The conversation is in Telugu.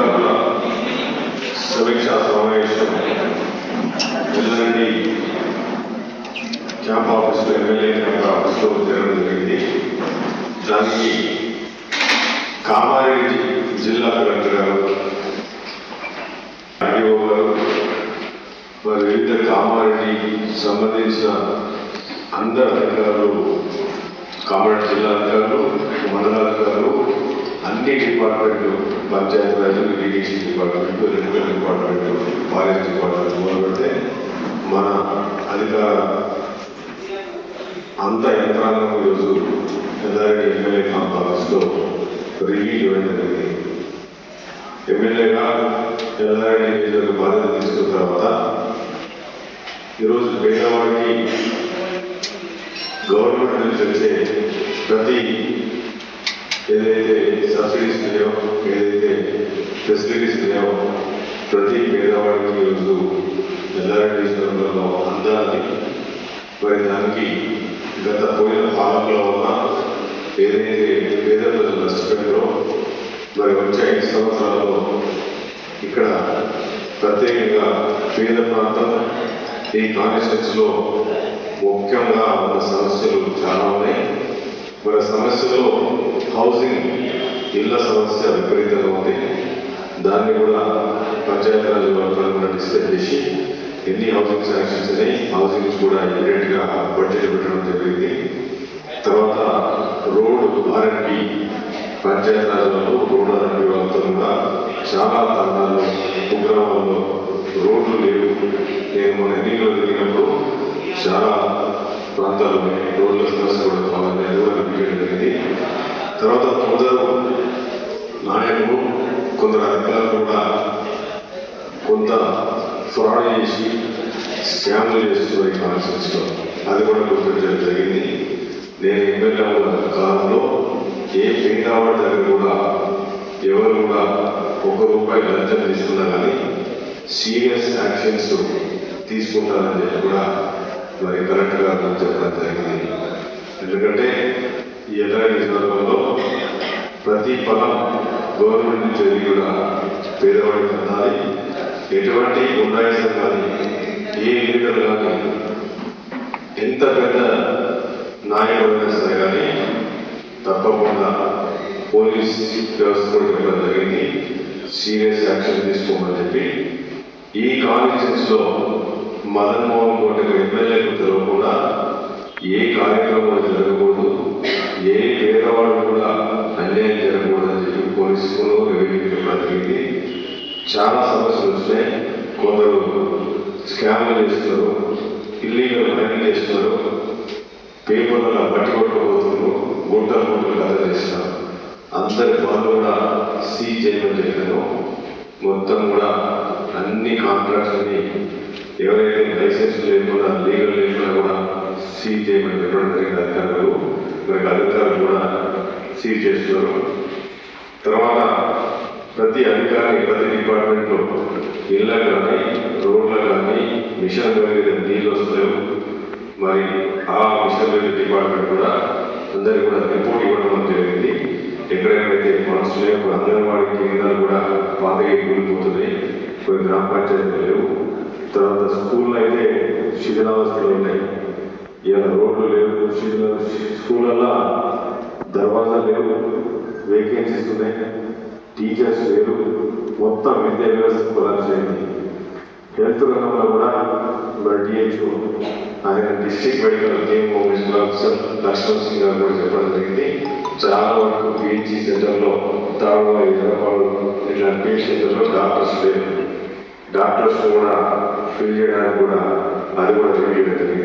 అధికారుల సమీక్షా సమావేశం ఎల్లండి క్యాంప్ ఆఫీస్లో ఎమ్మెల్యే క్యాంప్ ఆఫీస్లో జరగడం జరిగింది దానికి కామారెడ్డి జిల్లా కలెక్టర్ గారు ఆర్డీఓ గారు వారి వివిధ కామారెడ్డి సంబంధించిన అందరు అధికారులు కామారెడ్డి జిల్లా అధికారులు మండలాధికారులు అన్ని డిపార్ట్మెంట్లు Panchayati Raj irrigation department revenue department forest department మొదలు పెడితే మన అధికార అంత యంత్రాంగం ఈరోజు ఎల్లారెడ్డి ఎమ్మెల్యే కాన్ఫరెన్స్లో రివ్యూ ఇవ్వడం జరిగింది. ఎమ్మెల్యేగా ఎల్లారెడ్డి నియోజకవర్గ బాధ్యత తీసుకున్న తర్వాత ఈరోజు పేదవాడికి గవర్నమెంట్ నుంచి వచ్చే ప్రతి ఏదైతే సబ్సిడీస్ ఉన్నాయో ఏదైతే ఫెసిలిటీస్ ఉన్నాయో ప్రతి పేదవాడికి ఈరోజు ఎల్లారెడ్డి నియోజకవర్గంలో అందాలని మరి దానికి గత పోయిన పాలనలో ఉన్న ఏదైతే పేద ప్రజలు నష్టపోయారో మరి వచ్చే ఐదు సంవత్సరాల్లో ఇక్కడ ప్రత్యేకంగా పేద ప్రాంతం ఈ కాన్స్టిట్యూన్సీలో సమస్యలో హౌసింగ్ ఇళ్ళ సమస్య విపరీతంగా ఉంది దాన్ని కూడా పంచాయతీరాజ్ వర్గాలు కూడా డిస్కస్ చేసి ఎన్ని హౌసింగ్ శాంక్షన్స్ అని హౌసింగ్ కూడా ఇమీడియట్గా బడ్జెట్ పెట్టడం జరిగింది తర్వాత రోడ్ ఆర్ఎండ్బి పంచాయతీరాజ్లో రోడ్ ఆర్ఎండ్బి వాళ్ళతో కూడా చాలా తండాలు కుగ్రామాల్లో రోడ్లు లేవు నేను మన ఎన్నికలు తిరిగినప్పుడు చాలా ప్రాంతాలు ఉన్నాయి. తర్వాత కొందరు నాయకులు కొందరు అధికారులు కూడా కొంత ఫ్రాడ్ చేసి స్కామ్లు చేస్తున్నారు ఈ కాన్ఫరెన్స్లో అది కూడా గుర్తించడం జరిగింది. నేను ఎమ్మెల్యే కాలంలో ఏ పేదవాడి దగ్గర కూడా ఎవరు కూడా ఒక రూపాయి లంచం తీసుకున్నా కానీ సీరియస్ యాక్షన్స్ తీసుకుంటారని చెప్పి కూడా మరి కరెక్ట్గా చెప్పడం జరిగింది. ఎందుకంటే ఈ ఎల్ఆర్ నియోజకవర్గంలో ప్రతి పదం గవర్నమెంట్ నుంచి వెళ్ళి కూడా పేదవాడికి అందాలి ఎటువంటి ఉండాయిసం కానీ ఏ లీడర్ కానీ ఎంత పెద్ద నాయకుడైనా సరే కానీ తప్పకుండా పోలీస్ వ్యవస్థ కూడా జరిగింది. సీరియస్ యాక్షన్ తీసుకోమని చెప్పి. ఈ కాన్ఫరెన్స్లో మదన్ ఎమ్మెల్యే కూడా ఎమ్మెల్యేకు తెలియకుండా ఏ కార్యక్రమం జరగకూడదు ఏ పేదవాడు కూడా అన్యాయం జరగకూడదని చెప్పి పోలీసులు రెవెన్యూ చెప్పడం జరిగింది చాలా సమస్యలు వస్తాయి. కొందరు స్కామ్లు చేస్తారు ఇల్లీగల్ మైనింగ్ చేస్తారు పేపర్లలో బట్టి కొట్టుకుపోతున్నారు గుంటలు గుంటలు కథ చేస్తారు. అందరి పనులు కూడా సీజ్ చేయమని చెప్పాను మొత్తం కూడా అన్ని కాంట్రాక్ట్స్ని ఎవరైతే లైసెన్స్ లేకుండా లీగల్ లేకుండా కూడా సీజ్ చేయమని చెప్పడం జరిగింది. అధికారులు మరి అధికారులు కూడా సీజ్ చేస్తున్నారు. తర్వాత ప్రతి అధికారి ప్రతి డిపార్ట్మెంట్లో ఇళ్ళ కానీ రోడ్ల కానీ మిషన్ మీద నీళ్ళు వస్తలేవు. మరి ఆ మిషన్ మీద డిపార్ట్మెంట్ కూడా అందరికీ కూడా రిపోర్ట్ ఇవ్వడం జరిగింది. ఎక్కడెక్కడైతే ఫండ్స్ లేవు అంగన్వాడీ కేంద్రాలు కూడా పాతగా కూలిపోతున్నాయి. కొన్ని గ్రామ పంచాయతీలు లేవు. తర్వాత స్కూల్లో అయితే శిథిలావస్థలు ఉన్నాయి. ఇవాళ రోడ్లు లేవు స్కూళ్ళల్లో దర్వాజా లేవు. వేకెన్సీస్ ఉన్నాయి. టీచర్స్ లేరు మొత్తం విద్యా వ్యవస్థ కొలాప్స్ అయింది హెల్త్ రంగంలో కూడా మరి డిహెచ్ఓ ఆయన district medical team medical officer Lakshman Singh garu కూడా చెప్పడం జరిగింది. చాలా వరకు పిహెచ్సి సెంటర్లో తాడు హైదరాబాద్ ఇట్లాంటి పిహెచ్ సెంటర్లో డాక్టర్స్ లేరు. డాక్టర్స్ కూడా ఫిల్ చేయడానికి కూడా అది కూడా రివ్యూ జరిగింది.